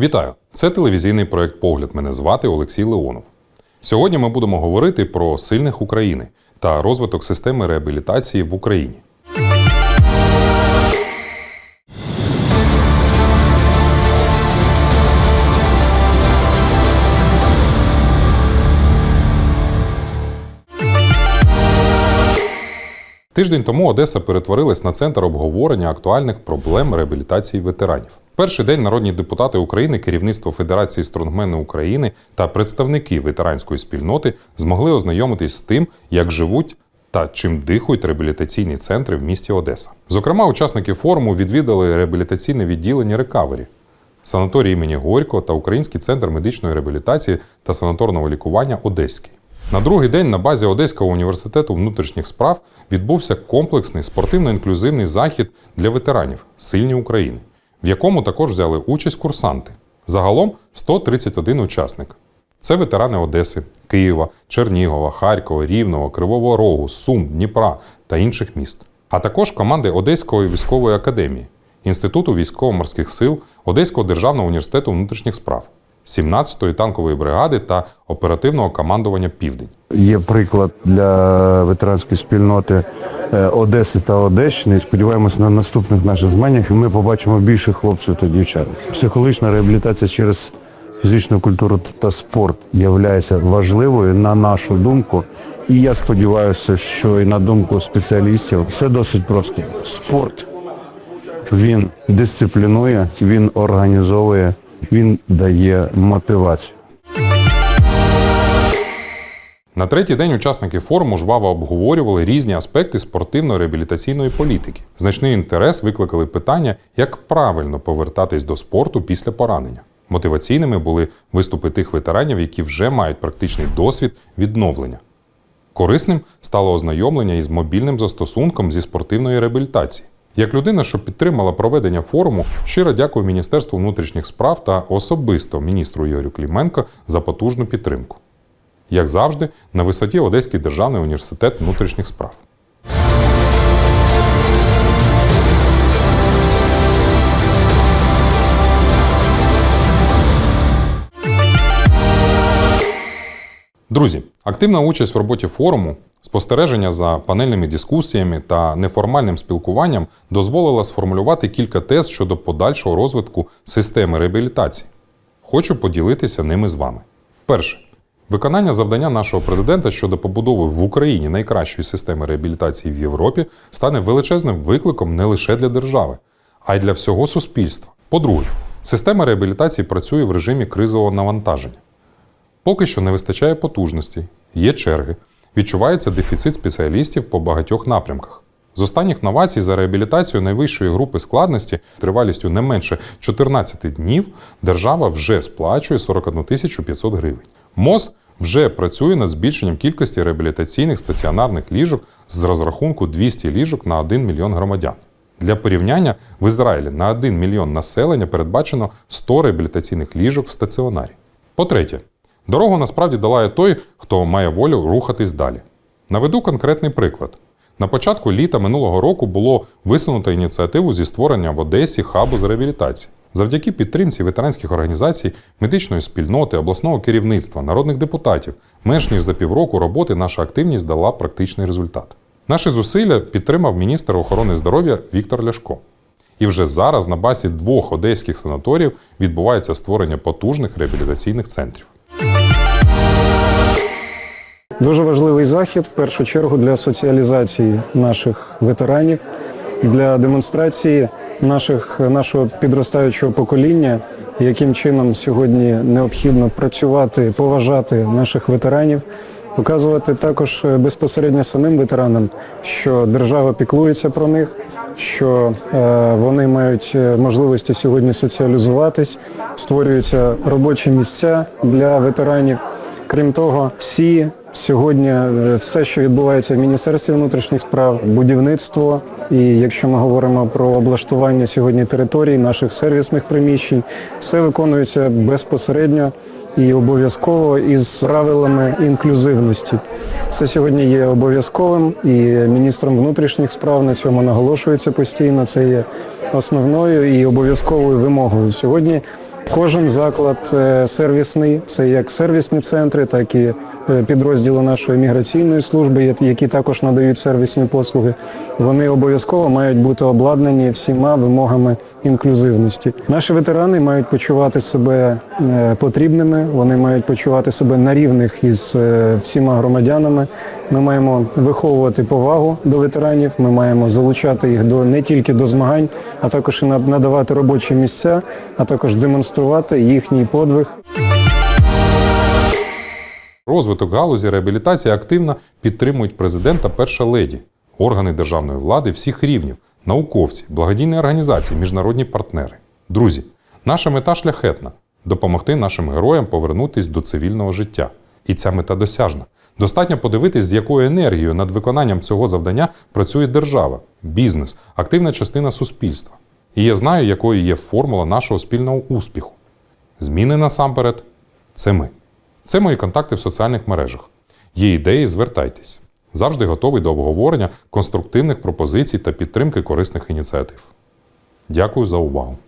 Вітаю! Це телевізійний проект Погляд. Мене звати Олексій Леонов. Сьогодні ми будемо говорити про сильних України та розвиток системи реабілітації в Україні. Тиждень тому Одеса перетворилась на центр обговорення актуальних проблем реабілітації ветеранів. Перший день народні депутати України, керівництво Федерації стронгмени України та представники ветеранської спільноти змогли ознайомитись з тим, як живуть та чим дихають реабілітаційні центри в місті Одеса. Зокрема, учасники форуму відвідали реабілітаційне відділення Рекавері, санаторій імені Горько та Український центр медичної реабілітації та санаторного лікування Одеський. На другий день на базі Одеського університету внутрішніх справ відбувся комплексний спортивно-інклюзивний захід для ветеранів Сильні України, в якому також взяли участь курсанти. Загалом 131 учасник. Це ветерани Одеси, Києва, Чернігова, Харкова, Рівного, Кривого Рогу, Сум, Дніпра та інших міст. А також команди Одеської військової академії, Інституту військово-морських сил, Одеського державного університету внутрішніх справ, 17-ї танкової бригади та оперативного командування Південь. Є приклад для ветеранської спільноти е, Одеси та Одещини. Сподіваємося на наступних наших змаганнях. Ми побачимо більше хлопців та дівчат. Психологічна реабілітація через фізичну культуру та спорт є важливою на нашу думку. І я сподіваюся, що і на думку спеціалістів все досить просто. Спорт він дисциплінує, він організовує, він дає мотивацію. На третій день учасники форуму жваво обговорювали різні аспекти спортивно-реабілітаційної політики. Значний інтерес викликали питання, як правильно повертатись до спорту після поранення. Мотиваційними були виступи тих ветеранів, які вже мають практичний досвід відновлення. Корисним стало ознайомлення із мобільним застосунком зі спортивної реабілітації. Як людина, що підтримала проведення форуму, щиро дякую Міністерству внутрішніх справ та особисто міністру Ігорю Кліменко за потужну підтримку. Як завжди, на висоті Одеський державний університет внутрішніх справ. Друзі, активна участь в роботі форуму, спостереження за панельними дискусіями та неформальним спілкуванням дозволила сформулювати кілька тез щодо подальшого розвитку системи реабілітації. Хочу поділитися ними з вами. Перше. Виконання завдання нашого президента щодо побудови в Україні найкращої системи реабілітації в Європі стане величезним викликом не лише для держави, а й для всього суспільства. По-друге, система реабілітації працює в режимі кризового навантаження. Поки що не вистачає потужностей, є черги, відчувається дефіцит спеціалістів по багатьох напрямках. З останніх новацій за реабілітацію найвищої групи складності тривалістю не менше 14 днів держава вже сплачує 41 тисячу 500 гривень. МОЗ вже працює над збільшенням кількості реабілітаційних стаціонарних ліжок з розрахунку 200 ліжок на 1 мільйон громадян. Для порівняння в Ізраїлі на 1 мільйон населення передбачено 100 реабілітаційних ліжок в стаціонарі. По-третє, дорогу насправді долає той, хто має волю рухатись далі. Наведу конкретний приклад. На початку літа минулого року було висунуто ініціативу зі створення в Одесі хабу з реабілітації. Завдяки підтримці ветеранських організацій, медичної спільноти, обласного керівництва, народних депутатів, менш ніж за півроку роботи наша активність дала практичний результат. Наші зусилля підтримав міністр охорони здоров'я Віктор Ляшко. І вже зараз на базі двох одеських санаторіїв відбувається створення потужних реабілітаційних центрів. Дуже важливий захід в першу чергу для соціалізації наших ветеранів, для демонстрації наших нашого підростаючого покоління, яким чином сьогодні необхідно працювати, поважати наших ветеранів, показувати також безпосередньо самим ветеранам, що держава піклується про них, що е, вони мають можливості сьогодні соціалізуватись, створюються робочі місця для ветеранів. Крім того, всі сьогодні е, все, що відбувається в міністерстві внутрішніх справ, будівництво, і якщо ми говоримо про облаштування сьогодні територій, наших сервісних приміщень, все виконується безпосередньо і обов'язково із правилами інклюзивності. Це сьогодні є обов'язковим, і міністром внутрішніх справ на цьому наголошується постійно. Це є основною і обов'язковою вимогою. Сьогодні Кожен заклад е, сервісний, це як сервісні центри, так і е, підрозділи нашої міграційної служби, які також надають сервісні послуги. Вони обов'язково мають бути обладнані всіма вимогами інклюзивності. Наші ветерани мають почувати себе е, потрібними, вони мають почувати себе на рівних із всіма громадянами. Ми маємо виховувати повагу до ветеранів. Ми маємо залучати їх до не тільки до змагань, а також і надавати робочі місця, а також демонструвати їхній подвиг. Розвиток галузі реабілітації активно підтримують президент та перша леді, органи державної влади всіх рівнів, науковці, благодійні організації, міжнародні партнери. Друзі, наша мета шляхетна допомогти нашим героям повернутись до цивільного життя. І ця мета досяжна. Достатньо подивитись, з якою енергією над виконанням цього завдання працює держава, бізнес, активна частина суспільства. І я знаю, якою є формула нашого спільного успіху. Зміни насамперед це ми. Це мої контакти в соціальних мережах. Є ідеї, звертайтесь. Завжди готовий до обговорення конструктивних пропозицій та підтримки корисних ініціатив. Дякую за увагу.